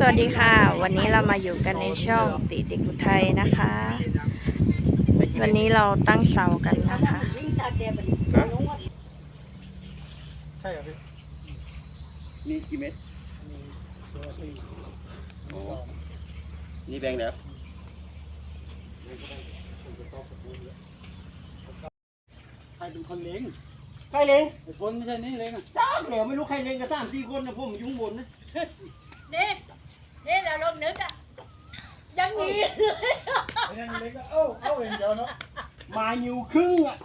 สวัสดีค่ะ วันนี้เรามาอยู่กันในช่องติเด็กอุทัยนะคะ วันนี้เราตั้งเสากันนะคะใช่เหรอพี่นี่กี่เม็ดอ๋อนี่แบงค์แล้วใครเป็นคนเลี้ยงใครเล้งไอ้คนไม่ใช่นี่เลี้ยงอะจ้าเหลวไม่รู้ใครเล้งกันสามสี่คนนะผมอยู่ข้างบนนะนี่ นี่เราลองนึกอะอยังงี้ไอ้นั่นเลี้ยงก็เอ้าเอ้าเองเดียวเนาะไมาอยู่ครึ่งอะ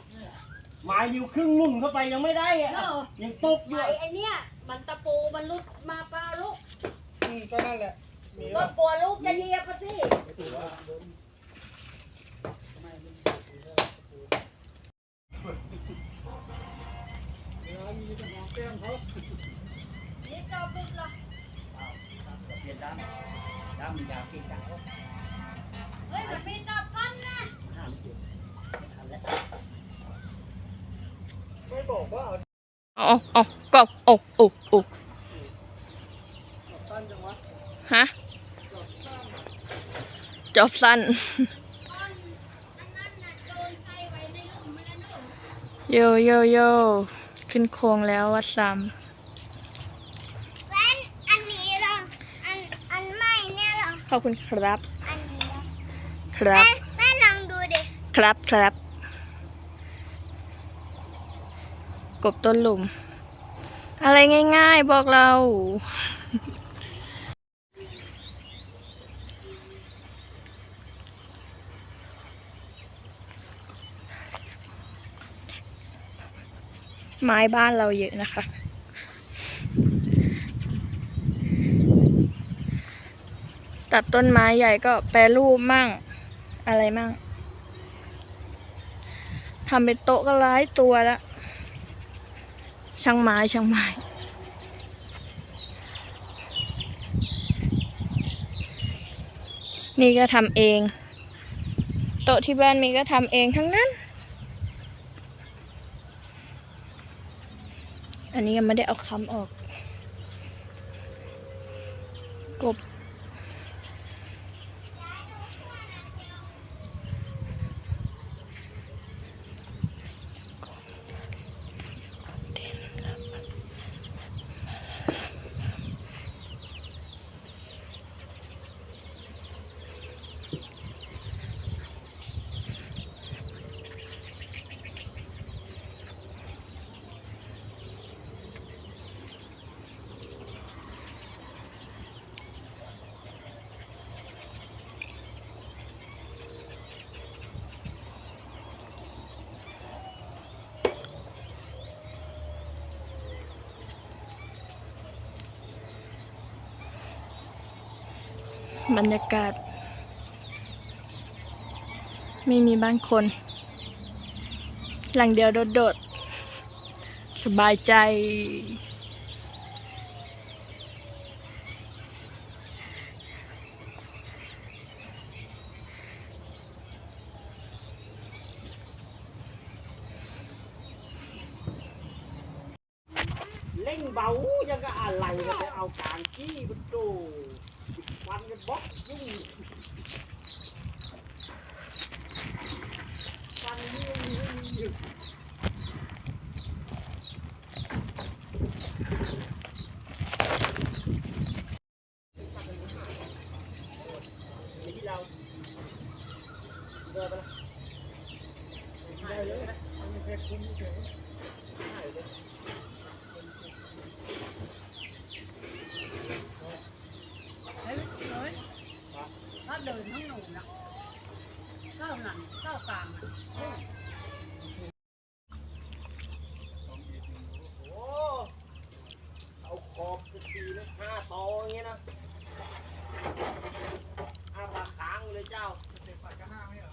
ไมาอยู่ครึ่งนุ่มเข้าไปยังไม่ได้อะเออยังตกอยู่ไอ้อะไอ้เนี่ยมันตะปูมันลุดมาเปล่าลูกอืมก็นั่นแหละมีก็ว่ากลัวลูกจะเหยียบปะสิมีแต่ของแก้มเขานี่เจ้าปุ๊บละ เปลี่ยนดำดำมียาเก่งจังเฮ้ยมันมีจับกันนะห้ามเกี่ยวทันแล้วไม่บอกว่าเอาอ๋ออ๋อก็โอ้โอ้โอ้สั้นจังวะฮะจบสั้นก้อนนั่นน่ะโดนใส่ไว้ในหลุมมันแล้วนู่นโยโยโยขึ้นโค้งแล้ววัดซ้แว่นอันนี้เหรอ อัน อันใหม่เนี่ยเหรอำ ขอบคุณครับ อันนี้เหรอครับแม่แม่ลองดูดิครับครับ กบต้นหลุม อะไรง่าย ๆ บอกเรา ไม้บ้านเราเยอะนะคะ ตัดต้นไม้ใหญ่ก็แปรรูปมั่ง อะไรมั่งทำเป็นโต๊ะก็ร้ายตัวแล้วช่างไม้ช่างไม้นี่ก็ทำเอง โต๊ะที่บ้านมีก็ทำเองทั้งนั้น อันนี้ยังไม่ได้เอาคำออก กบ บรรยากาศ ไม่มีบ้านคน หลังเดียวโดดๆ สบายใจเล่งเบายังก็อะไรก็ไปเอากางกี้มันโตฟันจะบล็อกยุ่งฟันยุ่งยุ่งยุ่งเดี๋ยวที่เราเดินไปละได้เลยนะมันไม่เคยคุ้มเฉยได้เลย เฮ้ยเฮ้ยถ้าเดินทั้งหนูนะก้าวหลังก้าวกลางอะ โอ้เอาขอบจะตี โตอย่างเงี้ยนะอาปากค้างเลยเจ้าเจ็บปากกระห้าไหมเหรอ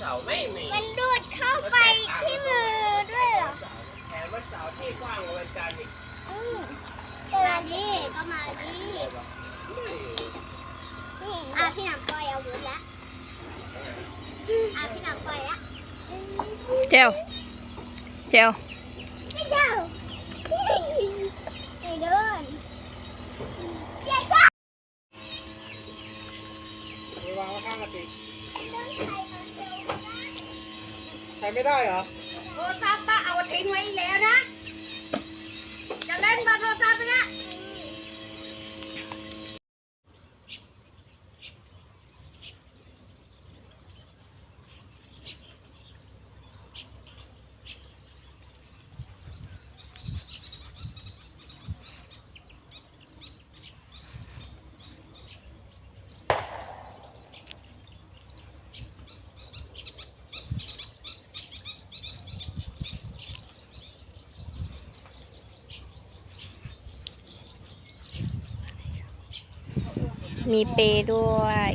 เาร์ ไม่มีมันดูดเข้าไปที่มือด้วยเหรอแถมวันเสาร์ที่กว้างกว่าวันจันทร์อีกอืมมาดิก็มาดิอะพี่หนักปล่อยอาวุธละอะพี่หนักปล่อยละเจลเจลไม่เจ้าไม่เดินเจ๊ก็ ไปวางไว้ข้างกระติก ใช้ไม่ได้เหรอ โทรศัพท์ป้าเอาทิ้งไว้อีกแล้วนะ จะเล่นมาโทรศัพท์ไปนะ มีเปย์ด้วย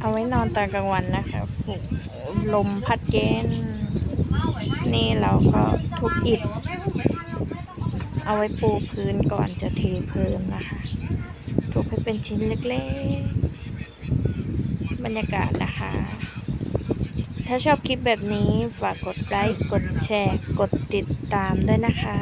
เอาไว้นอนตอนกลางวันนะคะฝูกลมพัดเย็น นี่เราก็ทุบอิฐ เอาไว้ปูพื้นก่อนจะเทพื้นนะคะ ทุบให้เป็นชิ้นเล็กๆ บรรยากาศนะคะ ถ้าชอบคลิปแบบนี้ฝากกดไลค์ กดแชร์ กดติดตามด้วยนะคะ